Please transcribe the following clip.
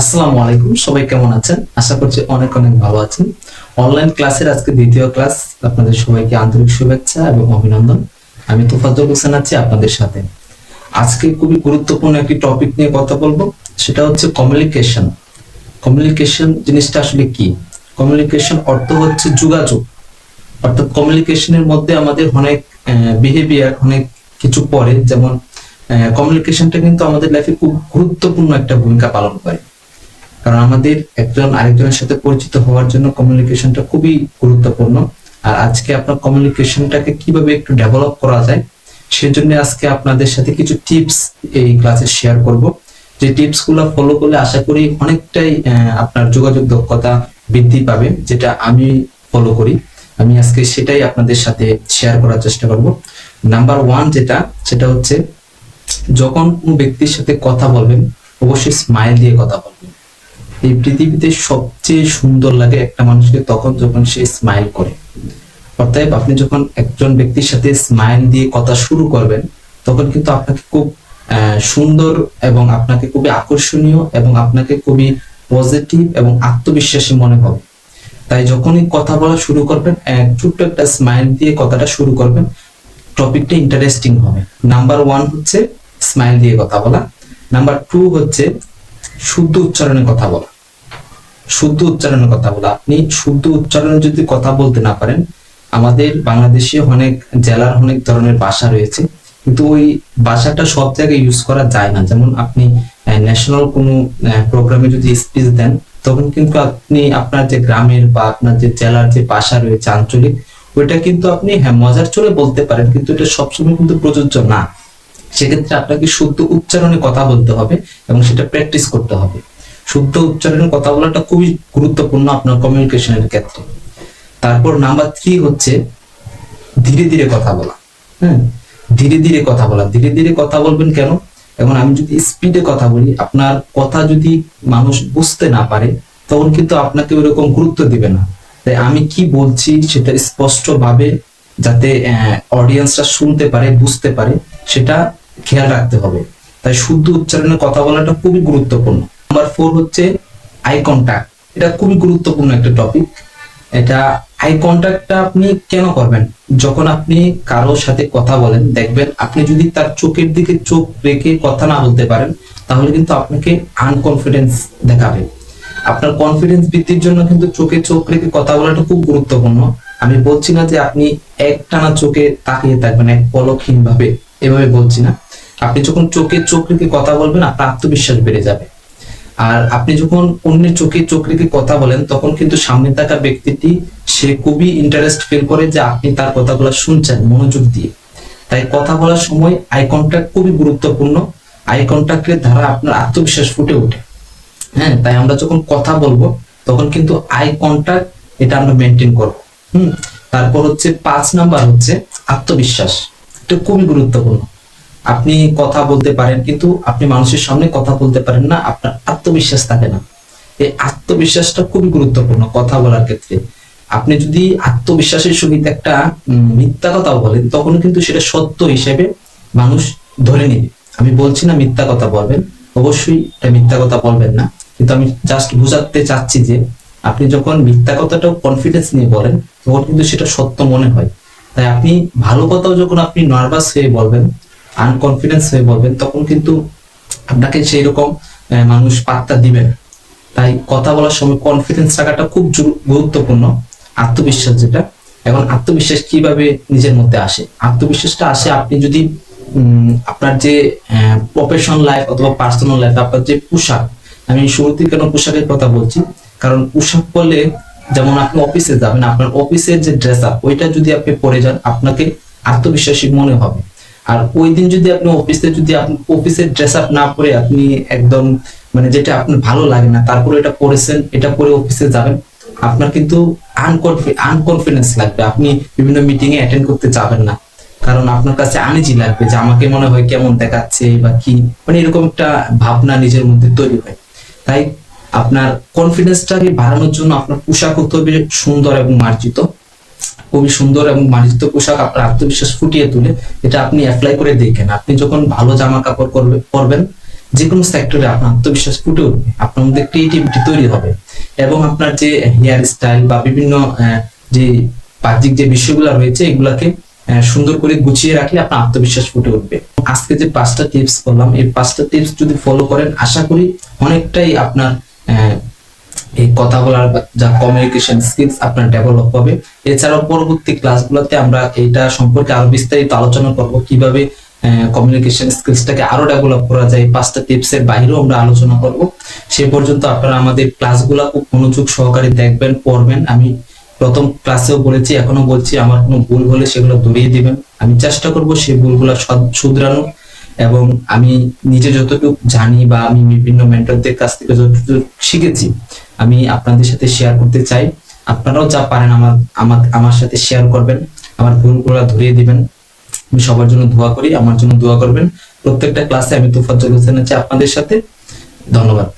আসসালামু আলাইকুম, সবাই কেমন আছেন? আশা করছি অনেক অনেক ভালো আছেন। অনলাইন ক্লাসের আজকে দ্বিতীয় ক্লাস আপনাদের সবাইকে আন্তরিক শুভেচ্ছা এবং অভিনন্দন। আমি তোফাজ্জল হোসেন আছি আপনাদের সাথে। আজকে খুবই গুরুত্বপূর্ণ একটি টপিক নিয়ে কথা বলব, সেটা হচ্ছে কমিউনিকেশন কমিউনিকেশন জিনিসটা আসলে কি? কমিউনিকেশন অর্থ হচ্ছে যোগাযোগ। অর্থাৎ কমিউনিকেশনের মধ্যে আমাদের অনেক বিহেভিয়ার অনেক কিছু পড়ে। যেমন কমিউনিকেশনটা কিন্তু আমাদের লাইফে খুব গুরুত্বপূর্ণ একটা ভূমিকা পালন করে। কারণ আমাদের একজন আরেকজনের সাথে পরিচিত হওয়ার জন্য কমিউনিকেশনটা খুবই গুরুত্বপূর্ণ। আর আজকে আপনার কমিউনিকেশনটাকে কীভাবে একটু ডেভেলপ করা যায়, সেজন্য আজকে আপনাদের সাথে কিছু টিপস এই ক্লাসে শেয়ার করব। যে টিপসগুলো ফলো করলে আশা করি অনেকটাই আপনার যোগাযোগ দক্ষতা বৃদ্ধি পাবে, যেটা আমি ফলো করি। আমি আজকে সেটাই আপনাদের সাথে শেয়ার করার চেষ্টা করব। নাম্বার ওয়ান যেটা, সেটা হচ্ছে, যখন কোনো ব্যক্তির সাথে কথা বলবেন, অবশ্যই স্মাইল দিয়ে কথা বলবেন। এই পৃথিবীতে সবচেয়ে সুন্দর লাগে একটা মানুষকে তখন যখন সে স্মাইল করে। অর্থাৎ আপনি যখন একজন ব্যক্তির সাথে স্মাইল দিয়ে কথা শুরু করবেন, তখন কিন্তু আপনাকে খুব সুন্দর এবং আপনাকে খুবই আকর্ষণীয় এবং আপনাকে খুবই পজিটিভ এবং আত্মবিশ্বাসী মনে হবে। তাই যখনই কথা বলা শুরু করবেন ছোট্ট একটা স্মাইল দিয়ে কথাটা শুরু করবেন, টপিকটা ইন্টারেস্টিং হবে। নাম্বার ওয়ান হচ্ছে স্মাইল দিয়ে কথা বলা। নাম্বার টু হচ্ছে শুদ্ধ উচ্চারণে কথা বলা। শুদ্ধ উচ্চারণে কথা বলা। আপনি শুদ্ধ উচ্চারণে যদি কথা বলতে না পারেন, আমাদের বাংলাদেশে অনেক জেলার অনেক ধরনের ভাষা রয়েছে, কিন্তু ওই ভাষাটা সব জায়গায় ইউজ করা যায় না। যেমন আপনি ন্যাশনাল কোনো প্রোগ্রামে যদি স্পিচ দেন, তখন কিন্তু আপনি আপনার যে গ্রামের বা আপনার যে জেলার যে ভাষা রয়েছে আঞ্চলিক, ওইটা কিন্তু আপনি হ্যাঁ মজার চলে বলতে পারেন, কিন্তু এটা সবসময় কিন্তু প্রযোজ্য না। সেক্ষেত্রে আপনাকে শুদ্ধ উচ্চারণে কথা বলতে হবে এবং সেটা প্র্যাকটিস করতে হবে। শুদ্ধ উচ্চারণে কথা বলাটা খুবই গুরুত্বপূর্ণ আপনার কমিউনিকেশনের ক্ষেত্রে। তারপর নাম্বার থ্রি হচ্ছে ধীরে ধীরে কথা বলা। হ্যাঁ ধীরে ধীরে কথা বলা। ধীরে ধীরে কথা বলবেন কেন? এখন আমি যদি স্পিডে কথা বলি, আপনার কথা যদি মানুষ বুঝতে না পারে, তখন কিন্তু আপনাকে ওরকম গুরুত্ব দিবে না। তাই আমি কি বলছি সেটা স্পষ্ট ভাবে যাতে অডিয়েন্সটা শুনতে পারে, বুঝতে পারে, সেটা খেয়াল রাখতে হবে। তাই শুদ্ধ উচ্চারণে কথা বলাটা খুবই গুরুত্বপূর্ণ। নাম্বার ফোর হচ্ছে আই কন্ট্যাক্ট এটা খুবই গুরুত্বপূর্ণ একটা টপিক এটা আই কন্ট্যাক্টটা আপনি কেন করবেন? যখন আপনি কারোর সাথে কথা বলেন, দেখবেন আপনি যদি তার চোখের দিকে চোখ রেখে কথা না বলতে পারেন, তাহলে কিন্তু আপনাকে আনকনফিডেন্স দেখাবে। আপনার কনফিডেন্স বৃদ্ধির জন্য কিন্তু চোখে চোখ রেখে কথা বলাটা খুব গুরুত্বপূর্ণ। আমি বলছি না যে আপনি একটানা চোখে তাকিয়ে থাকবেন, এক পলকহীন ভাবে এভাবে বলছি না। আপনি যখন চোখে চোখ রেখে কথা বলবেন, আপনার আত্মবিশ্বাস বেড়ে যাবে। আর আপনি যখন অন্যের চোখে চোখ রেখে কথা বলেন, তখন কিন্তু সামনে থাকা ব্যক্তিটি, সে খুবই ইন্টারেস্ট ফিল করে যে আপনি তার কথাগুলো শুনছেন মনোযোগ দিয়ে। তাই কথা বলার সময় আই কন্ট্যাক্ট খুবই গুরুত্বপূর্ণ। আই কন্ট্যাক্টের দ্বারা আপনার আত্মবিশ্বাস ফুটে ওঠে। হ্যাঁ তাই আমরা যখন কথা বলব, তখন কিন্তু আই কন্ট্যাক্ট এটা আমরা মেনটেন করব। হুম, তারপর হচ্ছে পাঁচ নাম্বার হচ্ছে আত্মবিশ্বাস। এটা খুবই গুরুত্বপূর্ণ। আপনি কথা বলতে পারেন, কিন্তু আপনি মানুষের সামনে কথা বলতে পারেন না, আপনার আত্মবিশ্বাস থাকে না। এই আত্মবিশ্বাসটা খুবই গুরুত্বপূর্ণ কথা বলার ক্ষেত্রে। আপনি যদি আত্মবিশ্বাসের সহিত একটা মিথ্যা কথা বলেন তখন কিন্তু সেটা সত্য হিসেবে মানুষ ধরে নিবে। আমি বলছি না মিথ্যা কথা বলবেন, অবশ্যই এটা মিথ্যা কথা বলবেন না। কিন্তু আমি জাস্ট বোঝাতে চাচ্ছি যে, আপনি যখন মিথ্যা কথাটাও কনফিডেন্স নিয়ে বলেন, তখন কিন্তু সেটা সত্য মনে হয়। তাই আপনি ভালো কথাও যখন আপনি নার্ভাস হয়ে বলবেন আনকনফিডেন্স হয়ে বলবেন, তখন কিন্তু আপনাকে সেই রকম মানুষ পাত্তা দিবেন তাই কথা বলার সময় কনফিডেন্স রাখাটা খুব গুরুত্বপূর্ণ, আত্মবিশ্বাস যেটা। এখন আত্মবিশ্বাস কীভাবে নিজের মধ্যে আসে? আত্মবিশ্বাসটা আসে আপনি যদি আপনার যে প্রফেশনাল লাইফ অথবা পার্সোনাল লাইফ আপনার যে পোশাক, আমি শুরুতে কেন পোশাকের কথা বলছি? কারণ পোশাক পরলে যেমন আপনি অফিসে যাবেন, আপনার অফিসের যে ড্রেস আপ ওইটা যদি আপনি পরে যান, আপনাকে আত্মবিশ্বাসী মনে হবে। আর ওই দিন যদি আপনি অফিসে যদি আপনি অফিসের ড্রেস আপ না পরে আপনি একদম মানে যেটা আপনার ভালো লাগে না, তারপরে এটা পরেছেন, এটা পরে অফিসে যাবেন, আপনার কিন্তু আনকনফিডেন্স লাগবে। আপনি বিভিন্ন মিটিং এ অ্যাটেন্ড করতে যাবেন না। কারণ আপনার কাছে আনিজি লাগবে যে আমাকে মনে হয় কেমন দেখাচ্ছে বা কি। মানে এরকম একটা ভাবনা নিজের মধ্যে তৈরি হয়। তাই আপনার কনফিডেন্সটাকে বাড়ানোর জন্য আপনার পোশাক হতে হবে সুন্দর এবং মার্জিত। খুবই সুন্দর এবং মার্জিত পোশাক আপনার আত্মবিশ্বাস ফুটিয়ে তুলে, এটা আপনি অ্যাপ্লাই করে দেখেন। আপনি যখন ভালো জামা কাপড় করবে, পরবেন যে কোনো সেক্টরে আপনার আত্মবিশ্বাস ফুটে উঠবে, আপনার মধ্যে ক্রিয়েটিভিটি তৈরি হবে এবং আপনার যে হেয়ার স্টাইল বা বিভিন্ন যে বাহ্যিক যে বিষয়গুলো রয়েছে, এগুলাকে সুন্দর করে গুছিয়ে রাখলে আপনার আত্মবিশ্বাস ফুটে উঠবে। আজকে যে পাঁচটা টিপস বললাম এই পাঁচটা টিপস যদি ফলো করেন, আশা করি অনেকটাই আপনার এই কথা বলার যা কমিউনিকেশন স্কিলস আপনার ডেভেলপ হবে। এছাড়াও পরবর্তী ক্লাসগুলোতে আমরা এটা সম্পর্কে আরও বিস্তারিত আলোচনা করব, কীভাবে কমিউনিকেশন স্কিলসটাকে আরও ডেভেলপ করা যায়, পাঁচটা টিপস এর বাইরেও আমরা আলোচনা করব। সে পর্যন্ত আপনারা আমাদের ক্লাসগুলো খুব মনোযোগ সহকারে দেখবেন, পড়বেন। আমি প্রথম ক্লাসেও বলেছি, এখনও বলছি, আমার কোনো ভুল হলে সেগুলো ধরিয়ে দিবেন। আমি চেষ্টা করব সেই ভুলগুলো শুধরানোর এবং আমি নিজে যতটুকু জানি বা আমি বিভিন্ন মেন্টরদের কাছ থেকে যতটুকু শিখেছি আমি আপনাদের সাথে শেয়ার করতে চাই। আপনারাও যা পারেন আমার আমার আমার সাথে শেয়ার করবেন। আমার ভুলগুলো ধরিয়ে দিবেন। আমি সবার জন্য দোয়া করি, আমার জন্য দোয়া করবেন। প্রত্যেকটা ক্লাসে আমি তোফাজ্জল হোসেন আছি আপনাদের সাথে। ধন্যবাদ।